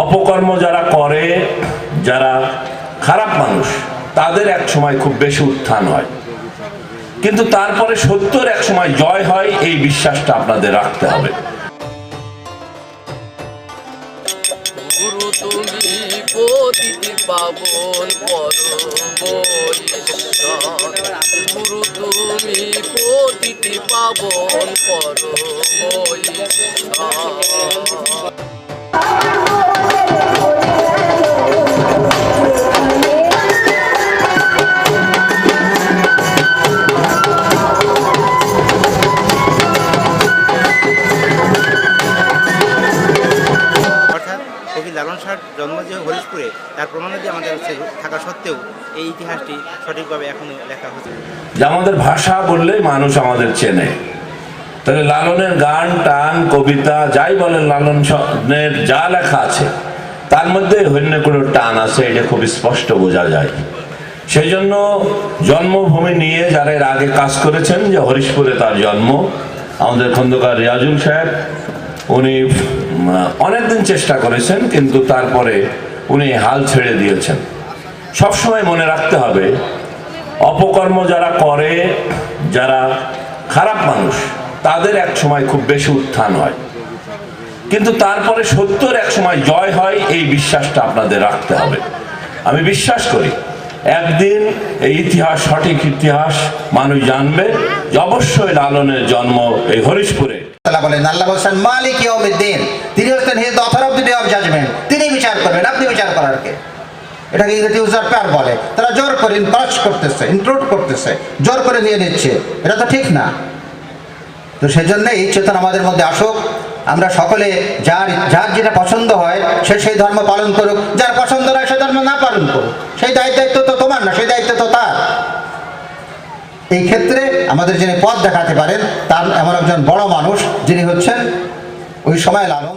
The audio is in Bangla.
অপকর্ম যারা করে, যারা খারাপ মানুষ, তাদের এক সময় খুব বেশি উত্থান হয়। কিন্তু তারপরে সত্যর এক সময় জয় হয়, এই বিশ্বাসটা আপনাদের রাখতে হবে। পাবন গুরু তুমি পতিতি পাবন লালন শাহর জন্ম যে হরিশপুরে, তার প্রমাণাদি আমাদের কাছে থাকা সত্ত্বেও এই ইতিহাসটি সঠিকভাবে এখনও লেখা হচ্ছে আমাদের ভাষা বললেই মানুষ আমাদের চেনে। তাহলে লালনের গান, টান, কবিতা, যাই বলেন লালনের যা লেখা আছে, তার মধ্যে হন্য কোনো টান আছে, এটা খুব স্পষ্ট বোঝা যায়। সেই জন্য জন্মভূমি নিয়ে যারা এর আগে কাজ করেছেন, যে হরিশপুরে তার জন্ম, আমাদের খন্দকার রিয়াজুল সাহেব উনি অনেকদিন চেষ্টা করেছেন, কিন্তু তারপরে উনি হাল ছেড়ে দিয়েছেন। সবসময় মনে রাখতে হবে, অপকর্ম যারা করে, যারা খারাপ মানুষ, তাদের এক সময় খুব বেশি উত্থান হয়। কিন্তু তারপরে সত্যর এক সময় জয় হয়, এই বিশ্বাসটা আপনাদের রাখতে হবে। আমি বিশ্বাস করি, একদিন এই ইতিহাস, সঠিক ইতিহাস মানুষ জানবে অবশ্যই লালনের জন্ম এই হরিশপুরে। তাআলা বলেন, আল্লাহ বলছেন, মালিক তিনি হচ্ছেন he the author of the day of judgement তিনি বিচার করবেন, আপনি বিচার করার কে? এটাকে ইংরেজি বলে। তারা জোর করে করতেছে ইনক্লুড করতেছে, জোর করে নিয়ে নিচ্ছে। এটা তো ঠিক না। তো সেই জন্য এই চেতনা আমাদের মধ্যে আসুক। আমরা সকলে যার যার যেটা পছন্দ হয়, সে সেই ধর্ম পালন করুক। যার পছন্দ নয় সে ধর্ম না পালন করুক। সেই দায়িত্ব তো তোমার না, সেই দায়িত্ব তো তার। এই ক্ষেত্রে আমাদের যিনি পথ দেখাতে পারেন, তার এমন একজন বড় মানুষ, যিনি হচ্ছেন ওই সময় লালন